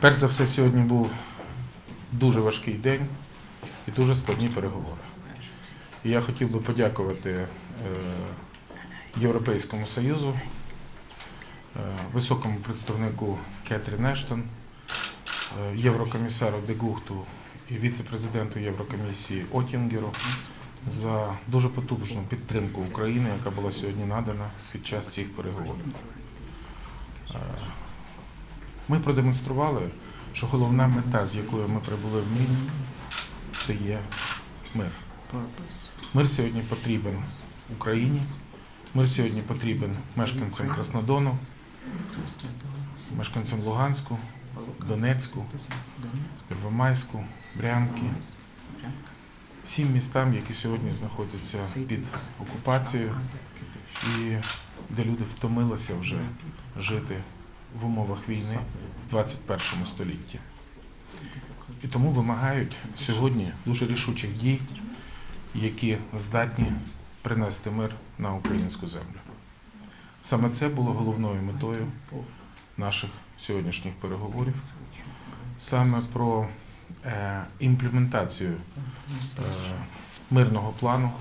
Перш за все, сьогодні був дуже важкий день і дуже складні переговори. І я хотів би подякувати е, Європейському Союзу, е, високому представнику Кетрін Ештон, е, єврокомісару Дегухту і віце-президенту Єврокомісії Отінгеру за дуже потужну підтримку України, яка була сьогодні надана під час цих переговорів. Ми продемонстрували, що головна мета, з якою ми прибули в Мінськ, це є мир. Мир сьогодні потрібен Україні. Мир сьогодні потрібен мешканцям Краснодону, мешканцям Луганську, Донецьку, Первомайську, Брянки, всім містам, які сьогодні знаходяться під окупацією і де люди втомилися вже жити в умовах війни в 21 столітті. І тому вимагають сьогодні дуже рішучих дій, які здатні принести мир на українську землю. Саме це було головною метою наших сьогоднішніх переговорів, саме про е, імплементацію е, мирного плану.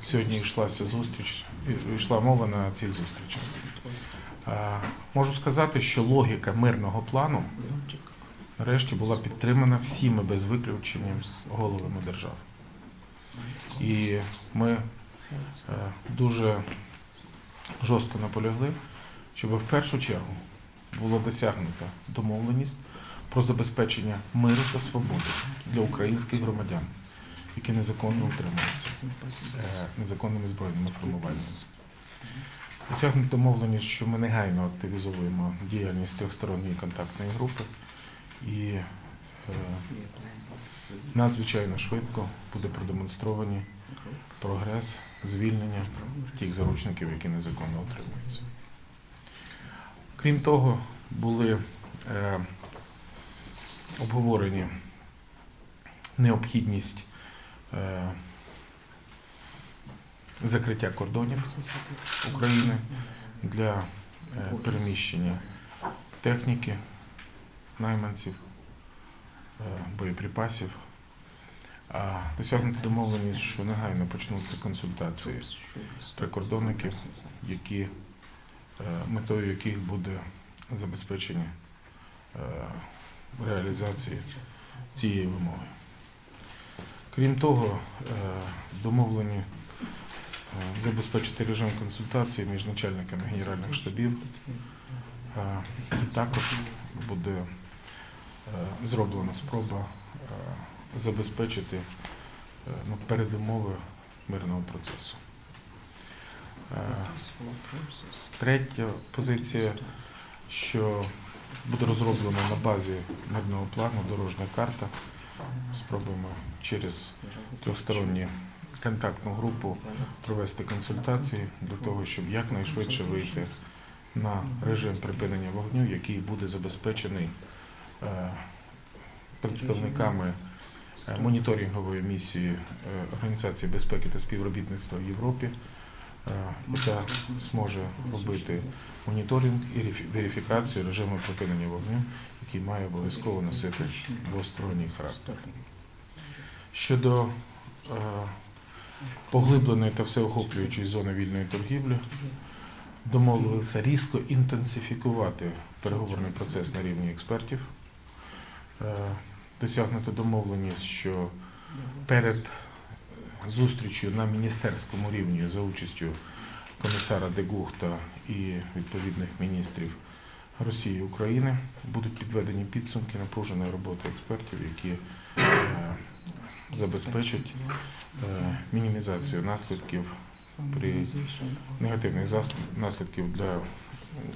Сьогодні йшлася зустріч, йшла мова на цих зустрічах. Е, можу сказати, що логіка мирного плану нарешті була підтримана всіми без виключення головами держав. І ми е, дуже жорстко наполягли, щоб в першу чергу була досягнута домовленість про забезпечення миру та свободи для українських громадян, які незаконно утримуються е, незаконними збройними формуваннями. Досягнута домовленість, що ми негайно активізовуємо діяльність трьохсторонньої контактної групи і е, надзвичайно швидко буде продемонстровані прогрес звільнення тих заручників, які незаконно утримуються. Крім того, були е, обговорені необхідність е, закриття кордонів України для е, переміщення техніки, найманців, е, боєприпасів. Досягнути домовленість, що негайно почнуться консультації прикордонників, які, е, метою яких буде забезпечення реалізації цієї вимоги. Крім того, домовлені забезпечити режим консультації між начальниками генеральних штабів. Е, також буде е, зроблена спроба е, забезпечити е, ну, передумови мирного процесу. Е, Третя позиція, що буде розроблена на базі мирного плану дорожня карта. Спробуємо через трьохсторонню контактну групу провести консультації для того, щоб якнайшвидше вийти на режим припинення вогню, який буде забезпечений е, представниками е, моніторингової місії е, Організації безпеки та співробітництва в Європі, яка зможе робити моніторинг і верифікацію режиму припинення вогню, який має обов'язково носити двосторонній характер. Щодо поглибленої та всеохоплюючої зони вільної торгівлі, домовилися різко інтенсифікувати переговорний процес на рівні експертів. Е, Досягнуто домовленість, що перед зустрічю на міністерському рівні за участю комісара Дегухта і відповідних міністрів Росії і України будуть підведені підсумки напруженої роботи експертів, які забезпечать е, мінімізацію наслідків при негативних наслідків для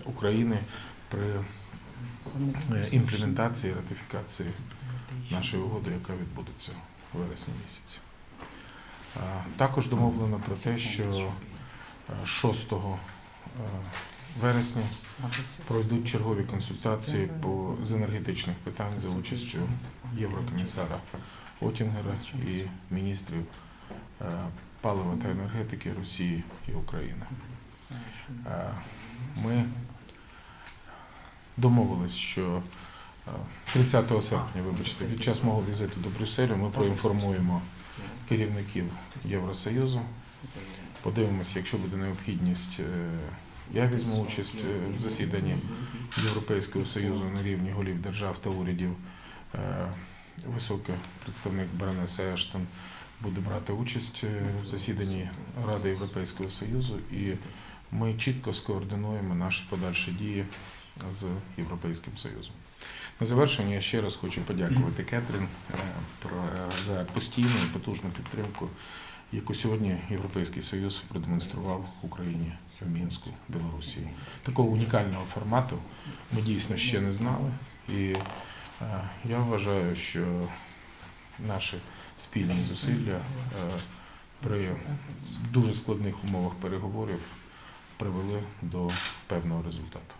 України при е, імплементації ратифікації нашої угоди, яка відбудеться у вересні місяці. Також домовлено про те, що е, 6 е, вересня пройдуть чергові консультації з енергетичних питань за участю єврокомісара Отінгера і міністрів е, палива та енергетики Росії і України. Е, Ми домовились, що Е, 30 серпня, вибачте, під час мого візиту до Брюсселю ми проінформуємо керівників Євросоюзу. Подивимося, якщо буде необхідність, е, я візьму участь е, в засіданні Європейського Союзу на рівні голів держав та урядів. Е, Високий представник Баронеса Ештон буде брати участь е, в засіданні Ради Європейського Союзу, і ми чітко скоординуємо наші подальші дії з Європейським Союзом. На завершення я ще раз хочу подякувати Кетрін е, про- за постійну і потужну підтримку, яку сьогодні Європейський Союз продемонстрував Україні Мінську, Білорусі. Такого унікального формату ми дійсно ще не знали. І е, я вважаю, що наші спільні зусилля е, при дуже складних умовах переговорів привели до певного результату.